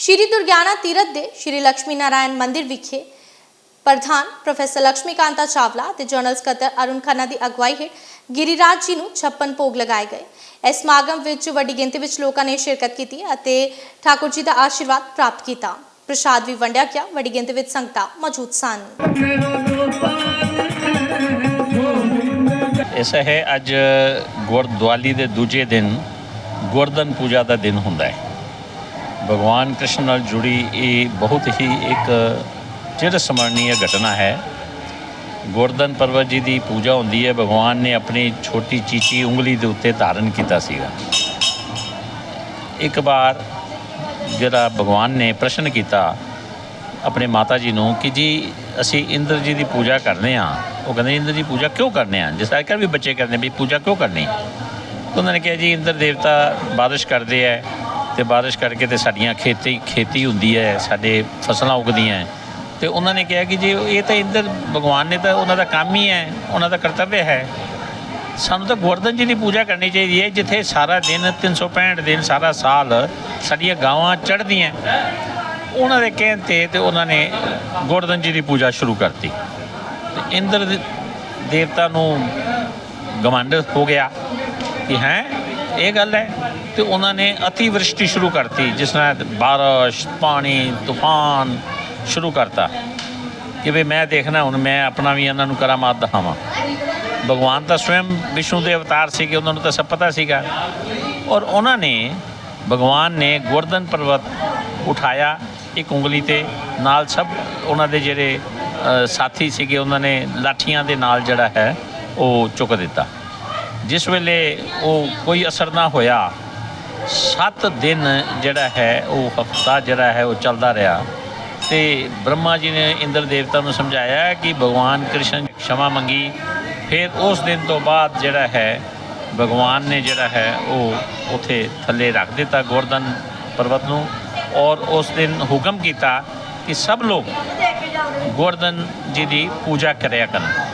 ਸ਼੍ਰੀ ਦੁਰਗਿਆਣਾ ਤੀਰਥ ਦੇ ਸ਼੍ਰੀ ਲక్ష్ਮੀ ਨਾਰਾਇਣ ਮੰਦਿਰ ਵਿਖੇ ਪ੍ਰਧਾਨ ਪ੍ਰੋਫੈਸਰ ਲక్ష్ਮੀ ਕਾਂਤਾ ਚਾਵਲਾ ਤੇ ਜਨਰਲ ਸਕੱਤਰ ਅਰੁਣ ਖੰਨਾ ਦੀ ਅਗਵਾਈ ਹੇਠ ਗਿਰੀਰਾਜ ਜੀ ਨੂੰ 56 ਭੋਗ ਲਗਾਏ ਗਏ। ਇਸ ਸਮਾਗਮ ਵਿੱਚ ਵੱਡੀ ਗਿਣਤੀ ਵਿੱਚ ਲੋਕਾਂ ਨੇ ਸ਼ਿਰਕਤ ਕੀਤੀ ਅਤੇ ਠਾਕੁਰ ਜੀ ਦਾ ਆਸ਼ੀਰਵਾਦ ਪ੍ਰਾਪਤ ਕੀਤਾ। ਪ੍ਰਸ਼ਾਦ ਵੀ ਵੰਡਿਆ ਗਿਆ। ਵੱਡੀ ਗਿਣਤੀ ਵਿੱਚ ਸੰਗਤਾਂ ਮੌਜੂਦ ਸਨ। ਇਸ ਹੈ ਅੱਜ ਗੁਰਦੁਆਲੀ ਦੇ ਦੂਜੇ ਦਿਨ ਗੁਰਦਨ ਪੂਜਾ ਦਾ ਦਿਨ ਹੁੰਦਾ ਹੈ। ਭਗਵਾਨ ਕ੍ਰਿਸ਼ਨ ਨਾਲ ਜੁੜੀ ਇਹ ਬਹੁਤ ਹੀ ਇੱਕ ਚਿਰ ਸਮਰਨੀय ਘਟਨਾ ਹੈ। ਗੁਰਦਨ ਪਰਵਤ ਜੀ ਦੀ ਪੂਜਾ ਹੁੰਦੀ ਹੈ। ਭਗਵਾਨ ਨੇ ਆਪਣੀ ਛੋਟੀ ਚੀਚੀ ਉਂਗਲੀ ਦੇ ਉੱਤੇ ਧਾਰਨ ਕੀਤਾ ਸੀਗਾ। ਇੱਕ ਵਾਰ ਜਿਹੜਾ ਭਗਵਾਨ ਨੇ ਪ੍ਰਸ਼ਨ ਕੀਤਾ ਆਪਣੇ ਮਾਤਾ ਜੀ ਨੂੰ ਕਿ ਜੀ, ਅਸੀਂ ਇੰਦਰ ਜੀ ਦੀ ਪੂਜਾ ਕਰਨੇ ਆ। ਉਹ ਕਹਿੰਦੇ, ਇੰਦਰ ਜੀ ਪੂਜਾ ਕਿਉਂ ਕਰਨੇ ਆ? ਜਿਸ ਤਰ੍ਹਾਂ ਵੀ ਬੱਚੇ ਕਰਦੇ ਵੀ ਪੂਜਾ ਕਿਉਂ ਕਰਨੀ? ਉਹਨਾਂ ਨੇ ਕਿਹਾ ਜੀ, ਇੰਦਰ ਦੇਵਤਾ ਬਾਰਿਸ਼ ਕਰਦੇ ਹੈ ਤੇ ਬਾਰਿਸ਼ ਕਰਕੇ ਤੇ ਸਾਡੀਆਂ ਖੇਤੀ ਖੇਤੀ ਹੁੰਦੀ ਹੈ, ਸਾਡੇ ਫਸਲਾਂ ਉਗਦੀਆਂ ਹੈ। ਤੇ ਉਹਨਾਂ ਨੇ ਕਿਹਾ ਕਿ ਜੇ ਇਹ ਤਾਂ ਇੰਦਰ ਭਗਵਾਨ ਨੇ ਤਾਂ ਉਹਨਾਂ ਦਾ ਕੰਮ ਹੀ ਹੈ, ਉਹਨਾਂ ਦਾ ਕਰਤੱਵ ਹੈ। ਸਾਨੂੰ ਤਾਂ ਗੋਰਧਨ ਜੀ ਦੀ ਪੂਜਾ ਕਰਨੀ ਚਾਹੀਦੀ ਹੈ, ਜਿੱਥੇ ਸਾਰਾ ਦਿਨ 365 ਦਿਨ ਸਾਰਾ ਸਾਲ ਸਾਡੀਆਂ ਗਾਵਾਂ ਚੜ੍ਹਦੀਆਂ ਉਹਨਾਂ ਦੇ ਕਹਿਣ ਤੇ ਤੇ ਉਹਨਾਂ ਨੇ ਗੋਰਧਨ ਜੀ ਦੀ ਪੂਜਾ ਸ਼ੁਰੂ ਕਰਤੀ। ਤੇ ਇੰਦਰ ਦੇਵਤਾ ਨੂੰ ਗਮੰਡ ਹੋ ਗਿਆ ਕਿ ਹੈ, ਇਹ ਗੱਲ ਹੈ। ਤੇ ਉਹਨਾਂ ਨੇ ਅਤੀ ਵ੍ਰਿਸ਼ਟੀ ਸ਼ੁਰੂ ਕਰਤੀ, ਜਿਸ ਨਾਲ ਬਾਰਿਸ਼, ਪਾਣੀ, ਤੂਫਾਨ ਸ਼ੁਰੂ ਕਰਤਾ। ਕਿ ਵੀ ਮੈਂ ਦੇਖਣਾ, ਹੁਣ ਮੈਂ ਆਪਣਾ ਵੀ ਇਹਨਾਂ ਨੂੰ ਕਰਾਮਾਤ ਦਿਖਾਵਾਂ। ਭਗਵਾਨ ਤਾਂ ਸਵੈਮ ਵਿਸ਼ਨੂੰ ਦੇ ਅਵਤਾਰ ਸੀਗੇ, ਉਹਨਾਂ ਨੂੰ ਤਾਂ ਸਭ ਪਤਾ ਸੀਗਾ। ਔਰ ਉਹਨਾਂ ਨੇ, ਭਗਵਾਨ ਨੇ ਗੋਰਧਨ ਪਰਵਤ ਉਠਾਇਆ, ਇੱਕ ਉਂਗਲੀ ਤੇ ਨਾਲ ਸਭ ਉਹਨਾਂ ਦੇ ਜਿਹੜੇ ਸਾਥੀ ਸੀਗੇ, ਉਹਨਾਂ ਨੇ ਲਾਠੀਆਂ ਦੇ ਨਾਲ ਜਿਹੜਾ ਹੈ, ਉਹ ਚੁੱਕ ਦਿੱਤਾ। ਜਿਸ ਵੇਲੇ ਉਹ ਕੋਈ ਅਸਰ ਨਾ ਹੋਇਆ 7 ਦਿਨ ਜਿਹੜਾ ਹੈ, ਉਹ ਹਫਤਾ ਜਿਹੜਾ ਹੈ, ਉਹ ਚੱਲਦਾ ਰਿਹਾ। ਤੇ ਬ੍ਰਹਮਾ ਜੀ ਨੇ ਇੰਦਰ ਦੇਵਤਾ ਨੂੰ ਸਮਝਾਇਆ ਕਿ ਭਗਵਾਨ ਕ੍ਰਿਸ਼ਨ ਖਿਮਾ ਮੰਗੀ। ਫਿਰ ਉਸ ਦਿਨ ਤੋਂ ਬਾਅਦ ਜਿਹੜਾ ਹੈ, ਭਗਵਾਨ ਨੇ ਜਿਹੜਾ ਹੈ, ਉਹ ਉਥੇ ਥੱਲੇ ਰੱਖ ਦਿੱਤਾ ਗੋਰਧਨ ਪਰਬਤ ਨੂੰ ਔਰ ਉਸ ਦਿਨ ਹੁਕਮ ਕੀਤਾ ਕਿ ਸਭ ਲੋਕ ਗੋਰਧਨ ਜੀ ਦੀ ਪੂਜਾ ਕਰਿਆ ਕਰਨ।